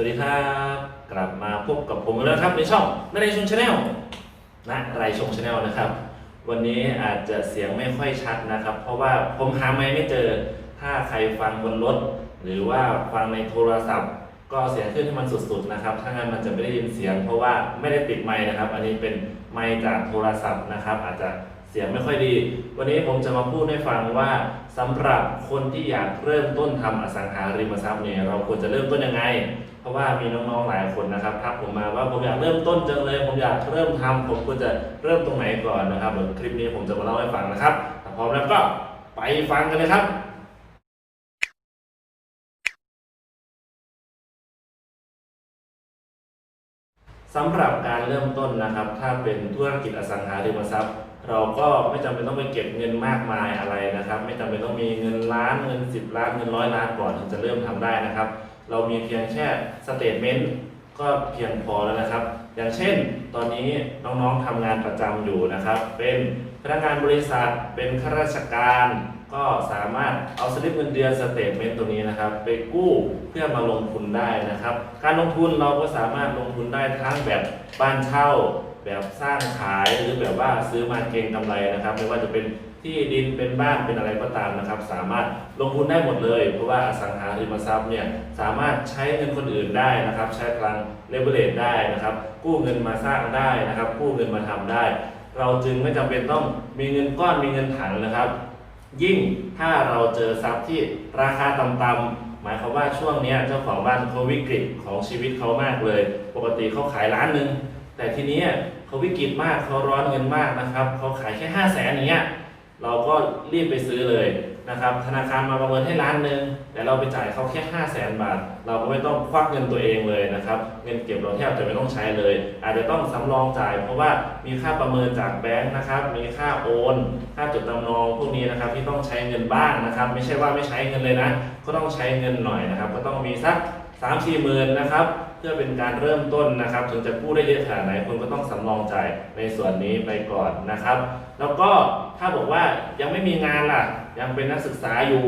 สวัสดีครับ กลับมาพบกับผมอีกแล้วครับในช่องนาไรชงชาแนลนะไรชงชาแนลนะครับ วันนี้อาจจะเสียงไม่ค่อยชัดนะครับ เพราะว่าผมหาไม้ไม่เจอ ถ้าใครฟังบนรถ หรือว่าฟังในโทรศัพท์ ก็เสียงขึ้นให้มันสุดๆนะครับ ถ้างั้นมันจะไม่ได้ยินเสียง เพราะว่าไม่ได้ปิดไมค์นะครับ อันนี้เป็นไมค์จากโทรศัพท์นะครับ อาจจะเสียงไม่ค่อยดี วันนี้ผมจะมาพูดให้ฟังว่าสำหรับคนที่อยากเริ่มต้นทำอสังหาริมทรัพย์เนี่ยเราควรจะเริ่มต้นยังไง เพราะว่ามีน้องๆหลายคนนะครับทักผมมาว่าผมอยากเริ่มต้นจังเลย ผมอยากเริ่มทำผมควรจะเริ่มตรงไหนก่อนนะครับเดี๋ยวคลิปนี้ผมจะมาเล่าให้ฟังนะครับถ้าพร้อมแล้วก็ไปฟังกันเลยครับสำหรับการเริ่มต้นนะครับ ถ้าเป็นธุรกิจอสังหาริมทรัพย์ เราก็ไม่จำเป็นต้องไปเก็บเงินมากมายอะไรนะครับ ไม่จำเป็นต้องมีเงินล้านเงิน 10 ล้านเงินร้อยล้านก่อนถึงจะเริ่มทำได้นะครับ เรามีเพียงแค่สเตทเมนต์ก็เพียงพอแล้วนะครับ อย่างเช่น ตอนนี้น้องๆทำงานประจำอยู่นะครับ เป็นพนักงานบริษัทเป็นข้าราชการ ก็สามารถเอาสลิปเงินเดือนสเตทเมนต์ตัวนี้นะครับ ไปกู้เพื่อมาลงทุนได้นะครับ การลงทุนเราก็สามารถลงทุนได้ทั้งแบบบ้านเช่า แบบสร้างขายหรือแบบว่าซื้อมาเก็งกำไรนะครับ ไม่ว่าจะเป็นที่ดินเป็นบ้านเป็นอะไรก็ตามนะครับ สามารถลงทุนได้หมดเลย เพราะว่าอสังหาริมทรัพย์เนี่ยสามารถใช้เงินคนอื่นได้นะครับ ใช้พลังเลเวลเลตได้นะครับ กู้เงินมาสร้างได้นะครับ กู้เงินมาทำได้ เราจึงไม่จำเป็นต้องมีเงินก้อนมีเงินถังนะครับ ยิ่งถ้าเราเจอทรัพย์ที่ราคาต่ำๆหมายความว่าช่วงนี้เจ้าของบ้านเขาวิกฤตของชีวิตเขามากเลย ปกติเขาขายล้านหนึ่งแต่ทีนี้ เขาวิกฤตมากเขาร้อนเงินมากนะครับเขาขายแค่ห้าแสนอย่างเงี้ยเราก็รีบไปซื้อเลยนะครับ ธนาคารมาประเมินให้ล้านหนึ่งแต่เราไปจ่ายเขาแค่ห้าแสนบาท เราก็ไม่ต้องควักเงินตัวเองเลยนะครับ เงินเก็บเราแทบจะไม่ต้องใช้เลย อาจจะต้องสำรองจ่าย เพราะว่ามีค่าประเมินจากแบงค์นะครับ มีค่าโอน ค่าจดจำนองพวกนี้นะครับที่ต้องใช้เงินบ้างนะครับ ไม่ใช่ว่าไม่ใช้เงินเลยนะ ก็ต้องใช้เงินหน่อยนะครับ ก็ต้องมีสัก3 4มสี่หมื่นนะครับ เพื่อเป็นการเริ่มต้นนะครับ ถึงจะกู้ได้เยอะขนาดไหนคุณก็ต้องสำรองจ่ายในส่วนนี้ไปก่อนนะครับ แล้วก็ถ้าบอกว่ายังไม่มีงานล่ะ ยังเป็นนักศึกษาอยู่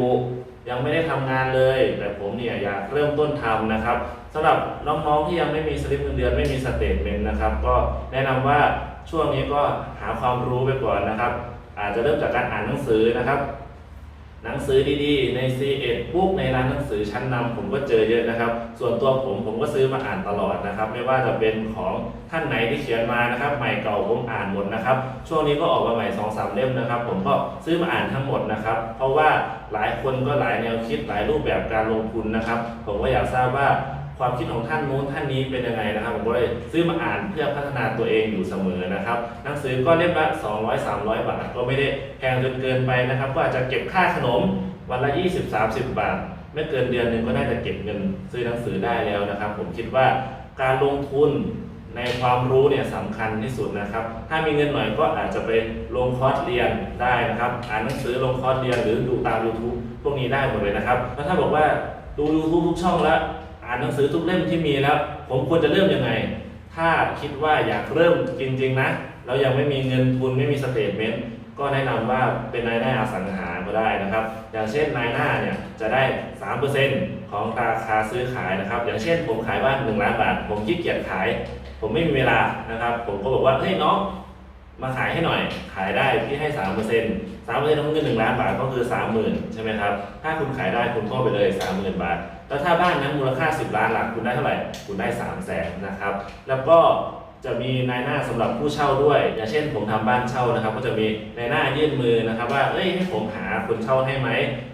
ยังไม่ได้ทำงานเลย แต่ผมเนี่ยอยากเริ่มต้นทำนะครับสำหรับน้องๆที่ยังไม่มีสลิปเงินเดือนไม่มีสเตทเมนต์นะครับ ก็แนะนำว่าช่วงนี้ก็หาความรู้ไปก่อนนะครับ อาจจะเริ่มจากการอ่านหนังสือนะครับ หนังสือดีๆ ใน C1 ปุ๊บในร้านหนังสือชั้นนำผมก็เจอเยอะนะครับ ส่วนตัวผมผมก็ซื้อมาอ่านตลอดนะครับ ไม่ว่าจะเป็นของท่านไหนที่เขียนมานะครับ ใหม่เก่าผมอ่านหมดนะครับ ช่วงนี้ก็ออกมาใหม่2อสเล่มนะครับ ผมก็ซื้อมาอ่านทั้งหมดนะครับ เพราะว่าหลายคนก็หลายแนวคิดหลายรูปแบบการลงทุนนะครับ ผมก็อยากทราบว่า ความคิดของท่านนู้นท่านนี้เป็นยังไงนะครับผมก็เลยซื้อมาอ่านเพื่อพัฒนาตัวเองอยู่เสมอนะครับ หนังสือก็เล่มละ 200 300 บาท ก็ไม่ได้แพงจนเกินไปนะครับ ก็อาจจะเก็บค่าขนมวันละ 20 30 บาท ไม่เกินเดือนหนึ่งก็น่าจะเก็บเงินซื้อหนังสือได้แล้วนะครับ ผมคิดว่าการลงทุนในความรู้เนี่ยสำคัญที่สุดนะครับ ถ้ามีเงินหน่อยก็อาจจะไปลงคอร์สเรียนได้นะครับ อ่านหนังสือลงคอร์สเรียนหรือดูตาม YouTube พวกนี้ได้หมดเลยนะครับ แล้วถ้าบอกว่าดู YouTube ทุกช่องแล้ว อ่านหนังสือทุกเล่มที่มีแล้ว ผมควรจะเริ่มยังไง ถ้าคิดว่าอยากเริ่มจริง ๆ นะแล้วยังไม่มีเงินทุนไม่มีสเตทเมนต์ก็แนะนำว่าเป็นนายหน้าอสังหาก็ได้นะครับ อย่างเช่นนายหน้าเนี่ยจะได้ 3%ของราคาซื้อขายนะครับ อย่างเช่นผมขายบ้าน1ล้านบาท ผมขี้เกียจขาย ผมไม่มีเวลานะครับ ผมก็บอกว่าเฮ้ยน้อง มาขายให้หน่อย ขายได้พี่ให้3% 3%ของเงิน1ล้านบาทก็คือ30,000ใช่ไหมครับถ้าคุณขายได้คุณก็ไปเลย30,000บาทแล้วถ้าบ้านนั้นมูลค่า10ล้านหลักคุณได้เท่าไหร่คุณได้3 0 0แสนนะครับแล้วก็จะมีนายหน้าสำหรับผู้เช่าด้วย อย่างเช่นผมทำบ้านเช่านะครับ ก็จะมีนายหน้ายื่นมือนะครับ ว่าเอ้ยให้ผมหาคนเช่าให้ไหม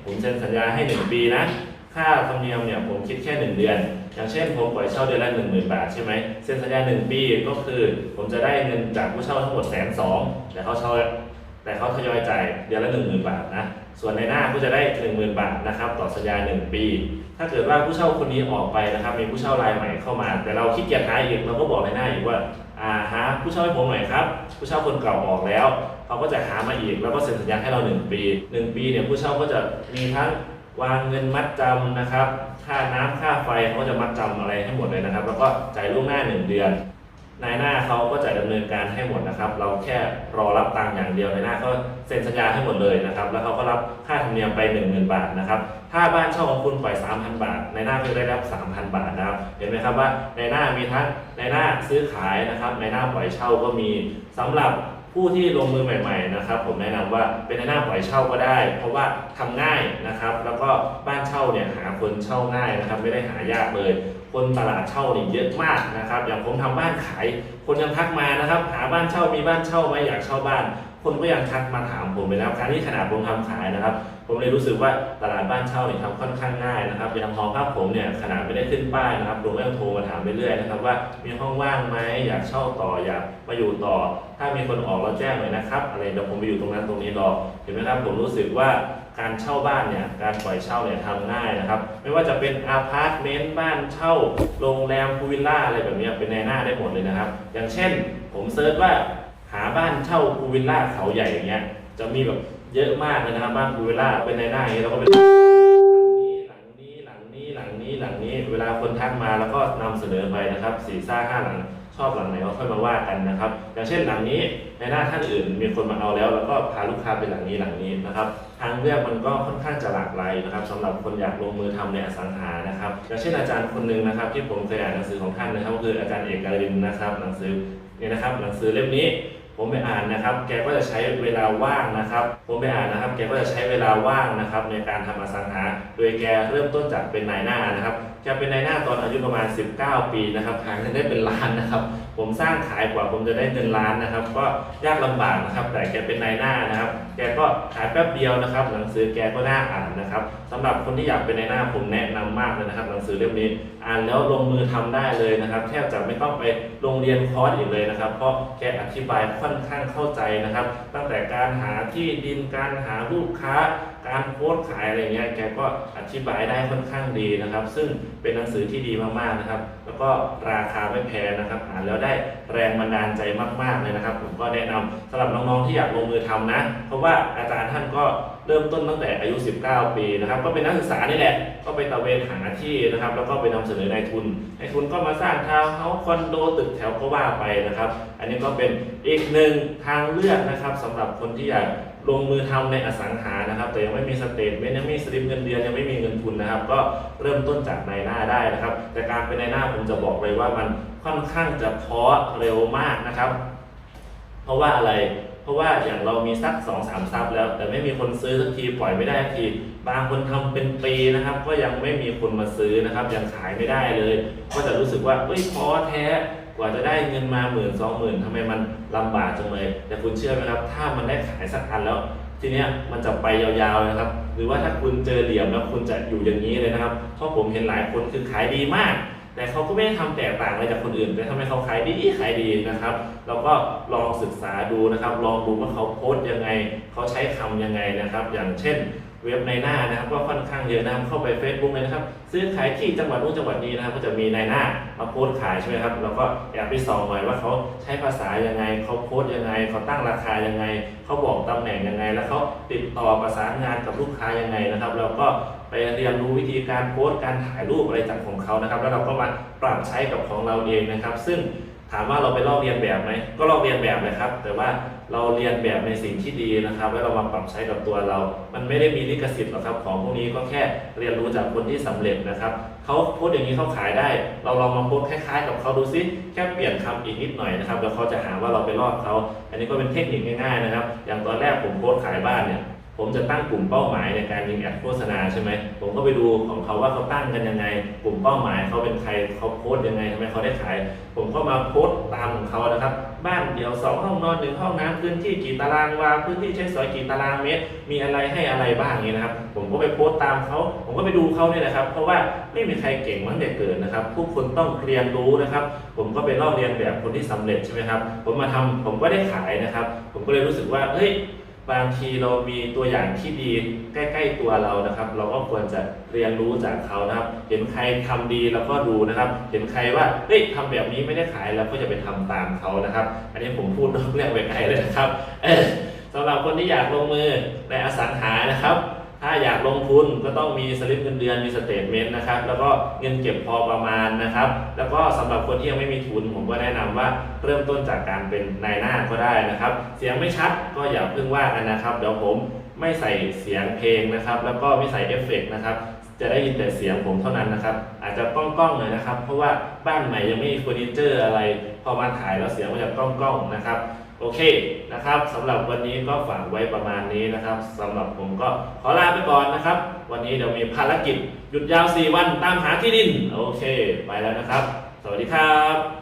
ผมเซ็นสัญญาให้ 1 ปีนะ ค่าธรรมเนียมเนี่ยผมคิดแค่ 1 เดือน อย่างเช่นผมปล่อยเช่าเดือนละ1 0,000บาทใช่ไหมเซ็นสัญญา1ปีก็คือ ผมจะได้เงินจากผู้เช่าทั้งหมดแสนสองแต่เขาเช่าแต่เขาทยอยจ่ายเดือนละ1 0,000บาทนะส่วนในหน้าก็จะได้10,000บาทนะครับต่อสัญญา1ปี ถ้าเกิดว่าผู้เช่าคนนี้ออกไปนะครับ มีผู้เช่ารายใหม่เข้ามา แต่เราขี้เกียจหาอีกเราก็บอกในหน้าอีกว่าอ่าหาผู้เช่าให้ผมหน่อยครับ ผู้เช่าคนเก่าออกแล้วเขาก็จะหามาอีกแล้วก็เซ็นสัญญาให้เรา1ปี1ปีเนี่ยผู้เช่าก็จะมีทั้ง วางเงินมัดจำนะครับ ค่าน้ำค่าไฟเขาก็จะมัดจำอะไรให้หมดเลยนะครับ แล้วก็จ่ายล่วงหน้า 1 เดือน นายหน้าเขาก็จะดำเนินการให้หมดนะครับ เราแค่รอรับตังค์อย่างเดียวนายหน้าก็เซ็นสัญญาให้หมดเลยนะครับ แล้วเขาก็รับค่าธรรมเนียมไป 1 0,000 บาทนะครับ ถ้าบ้านเช่าของคุณปล่อย 3,000 บาท นายหน้าก็จะได้รับ 3,000 บาทนะครับ เห็นไหมครับว่านายหน้ามีทั้งนายหน้าซื้อขายนะครับ นายหน้าปล่อยเช่าก็มีสำหรับ ผู้ที่ลงมือใหม่ๆนะครับผมแนะนำว่าเป็นนหน้าปล่อยเช่าก็ได้ เพราะว่าทำง่ายนะครับ แล้วก็บ้านเช่าเนี่ยหาคนเช่าง่ายนะครับ ไม่ได้หายากเลย คนตลาดเช่านี่เยอะมากนะครับ อย่างผมทำบ้านขาย คนยังทักมานะครับ หาบ้านเช่ามีบ้านเช่าไหมอยากเช่าบ้าน คนก็ยังทักมาถามผมเลยนะครับการที่ขนาดผมทำขายนะครับ ผมเลยรู้สึกว่าตลาดบ้านเช่าเนี่ยทำค่อนข้างง่ายนะครับอย่างหอพักผมเนี่ยขนาดไม่ได้ขึ้นป้ายนะครับลุงก็ยังโทรมาถามเรื่อยๆนะครับว่ามีห้องว่างไหมอยากเช่าต่ออยากมาอยู่ต่อ ถ้ามีคนออกเราแจ้งหน่อยนะครับอะไรเดี๋ยวผมไปอยู่ตรงนั้นตรงนี้รอเห็นไหมครับผมรู้สึกว่าการเช่าบ้านเนี่ยการปล่อยเช่าเนี่ยทำง่ายนะครับ ไม่ว่าจะเป็นอาพาร์ตเมนต์บ้านเช่าโรงแรมพูวิลล่าอะไรแบบเนี้ยเป็นในหน้าได้หมดเลยนะครับ อย่างเช่น ผมเซิร์ชว่าหาบ้านเช่าพูวิลล่าเขาใหญ่อย่างเงี้ยจะมีแบบ เยอะมากเลยนะครับบ้านพูลวิลล่าเป็นในหน้าอย่างเงี้เราก็เป็นหลังนี้หลังนี้หลังนี้หลังนี้หลังนี้ เวลาคนทักมาแล้วก็นำเสนอไปนะครับสี่ซ่าห้าหลังชอบหลังไหนก็ค่อยมาว่ากันนะครับ อย่างเช่นหลังนี้ในหน้าท่านอื่น มีคนมาเอาแล้วแล้วก็พาลูกค้าไปหลังนี้หลังนี้นะครับทางเลือกมันก็ค่อนข้างจะหลากหลายนะครับสำหรับคนอยากลงมือทำในอสังหานะครับอย่างเช่นอาจารย์คนหนึ่งนะครับที่ผมเคยอ่านหนังสือของท่านนะครับก็คืออาจารย์เอกกรินนะครับ หนังสือเนี่ยนะครับหนังสือเล่มนี้ ผมไปอ่านนะครับ แกก็จะใช้เวลาว่างนะครับ ผมไปอ่านนะครับ แกก็จะใช้เวลาว่างนะครับ ในการทำอสังหา โดยแกเริ่มต้นจากเป็นนายหน้านะครับ แกเป็นนายหน้าตอนอายุประมาณ 19 ปีนะครับหาเงินได้เป็นล้านนะครับ ผมสร้างขายกว่าผมจะได้เงินล้านนะครับ ก็ยากลำบากนะครับ แต่แกเป็นนายหน้านะครับ แกก็ขายแป๊บเดียวนะครับ หนังสือแกก็น่าอ่านนะครับสำหรับคนที่อยากเป็นนายหน้าผมแนะนำมากเลยนะครับ หนังสือเล่มนี้อ่านแล้วลงมือทำได้เลยนะครับ แทบจะไม่ต้องไปโรงเรียนคอร์สอีกเลยนะครับ เพราะแกอธิบายค่อนข้างเข้าใจนะครับ ตั้งแต่การหาที่ดินการหาลูกค้า การโพสขายอะไรเงี้ยแกก็อธิบายได้ค่อนข้างดีนะครับ ซึ่งเป็นหนังสือที่ดีมากๆนะครับ แล้วก็ราคาไม่แพงนะครับอ่านแล้วได้แรงบันดาลใจมาก ๆเลยนะครับ ผมก็แนะนำสำหรับน้องๆที่อยากลงมือทำนะ เพราะว่าอาจารย์ท่านก็เริ่มต้นตั้งแต่อายุ 19 ปีนะครับ ก็เป็นนักศึกษานี่แหละ ก็ไปตระเวนหาที่นะครับ แล้วก็ไปนำเสนอนายทุนนายทุนก็มาสร้างทาวน์เฮาส์คอนโดตึกแถวก็ว่าไปนะครับ อันนี้ก็เป็นอีกหนึ่งทางเลือกนะครับสำหรับคนที่อยาก ลงมือทำในอสังหานะครับ แต่ยังไม่มีสเตทเมนต์ยังไม่มีสลิปเงินเดือนยังไม่มีเงินทุนนะครับ ก็เริ่มต้นจากนายหน้าได้นะครับ แต่การเป็นนายหน้าผมจะบอกเลยว่ามันค่อนข้างจะท้อเร็วมากนะครับ เพราะว่าอะไรเพราะว่าอย่างเรามีสักสองสามซับแล้ว แต่ไม่มีคนซื้อสักทีปล่อยไม่ได้ทีบางคนทำเป็นปีนะครับ ก็ยังไม่มีคนมาซื้อนะครับ ยังขายไม่ได้เลย ก็จะรู้สึกว่าเอ้ยท้อแท้ กว่าจะได้เงินมาหมื่นสองหมื่นทำไมมันลำบากจังเลย แต่คุณเชื่อไหมครับ ถ้ามันได้ขายสักอันแล้ว ทีเนี้ยมันจะไปยาวๆนะครับ หรือว่าถ้าคุณเจอเหลี่ยมแล้วคุณจะอยู่อย่างนี้เลยนะครับ เพราะผมเห็นหลายคนคือขายดีมาก แต่เขาก็ไม่ได้ทำแตกต่างอะไรจากคนอื่น แต่ทำไมเขาขายดีขายดีนะครับ เราก็ลองศึกษาดูนะครับ ลองดูว่าเขาโพสต์ยังไง เขาใช้คำยังไงนะครับ อย่างเช่น เว็บในหน้านะครับก็ค่อนข้างเยอะนะครับเข้าไป Facebook เลยนะครับ ซื้อขายที่จังหวัดนู้นจังหวัดนี้นะครับ ก็จะมีในหน้ามาโพสต์ขายใช่ไหมครับเราก็แอบไปส่องหน่อยว่าเขาใช้ภาษายังไงเขาโพสต์ยังไงเขาตั้งราคายังไงเขาบอกตำแหน่งยังไง แล้วเขาติดต่อประสานงานกับลูกค้ายังไงนะครับ เราก็ไปเรียนรู้วิธีการโพสต์การถ่ายรูปอะไรจากของเขานะครับ แล้วเราก็มาปรับใช้กับของเราเองนะครับ ซึ่ง ถามว่าเราไปลอกเรียนแบบไหมก็ลอกเรียนแบบเลยครับ แต่ว่าเราเรียนแบบในสิ่งที่ดีนะครับแล้วเรามาปรับใช้กับตัวเรา มันไม่ได้มีลิขสิทธิ์หรอกครับ ของพวกนี้ก็แค่เรียนรู้จากคนที่สำเร็จนะครับเขาโพสต์อย่างนี้เขาขายได้ เราลองมาโพสต์คล้ายๆ กับเขาดูซิแค่เปลี่ยนคำอีกนิดหน่อยนะครับแล้วเขาจะหาว่าเราไปลอกเขา อันนี้ก็เป็นเทคนิคง่ายๆนะครับ อย่างตอนแรกผมโพสต์ขายบ้านเนี่ย ผมจะตั้งกลุ่มเป้าหมายในการยิงแอดโฆษณาใช่ไหม ผมก็ไปดูของเขาว่าเขาตั้งกันยังไง กลุ่มเป้าหมายเขาเป็นใครเขาโพสต์ยังไงทำไมเขาได้ขาย ผมก็มาโพสต์ตามของเขานะครับ บ้านเดี่ยวสองห้องนอนหนึ่งห้องน้ำพื้นที่กี่ตารางวา พื้นที่ใช้สอยกี่ตารางเมตร มีอะไรให้อะไรบ้างอย่างนี้นะครับ ผมก็ไปโพสต์ตามเขา ผมก็ไปดูเขาเนี่ยนะครับ เพราะว่าไม่มีใครเก่งมั้งแต่เกิดนะครับ ทุกคนต้องเรียนรู้นะครับ ผมก็ไปลอกเรียนแบบคนที่สำเร็จใช่ไหมครับ ผมมาทำผมก็ได้ขายนะครับ ผมก็เลยรู้สึกว่า เฮ้ย บางทีเรามีตัวอย่างที่ดีใกล้ ๆ ตัวเรานะครับ เราก็ควรจะเรียนรู้จากเขานะครับ เห็นใครทำดีเราก็ดูนะครับ เห็นใครว่าเฮ้ยทำแบบนี้ไม่ได้ขายเราก็จะไปทำตามเขานะครับ อันนี้ผมพูดนอกเรื่องไปไกลเลยนะครับเออสำหรับคนที่อยากลงมือในอสังหานะครับ ถ้าอยากลงทุนก็ต้องมีสลิปเงินเดือนมีสเตทเมนต์นะครับ แล้วก็เงินเก็บพอประมาณนะครับ แล้วก็สำหรับคนที่ยังไม่มีทุน ผมก็แนะนำว่าเริ่มต้นจากการเป็นนายหน้าก็ได้นะครับ เสียงไม่ชัดก็อย่าเพิ่งว่ากันนะครับ เดี๋ยวผมไม่ใส่เสียงเพลงนะครับ แล้วก็ไม่ใส่เอฟเฟกต์นะครับจะได้ยินแต่เสียงผมเท่านั้นนะครับ อาจจะก้องๆหน่อยนะครับ เพราะว่าบ้านใหม่ยังไม่มีเฟอร์นิเจอร์อะไร พอมาถ่ายแล้วเสียงมันจะก้องๆนะครับ โอเคนะครับสำหรับวันนี้ก็ฝากไว้ประมาณนี้นะครับสำหรับผมก็ขอลาไปก่อนนะครับ วันนี้เดี๋ยวมีภารกิจหยุดยาว 4 วันตามหาที่ดิน โอเค ไปแล้วนะครับ สวัสดีครับ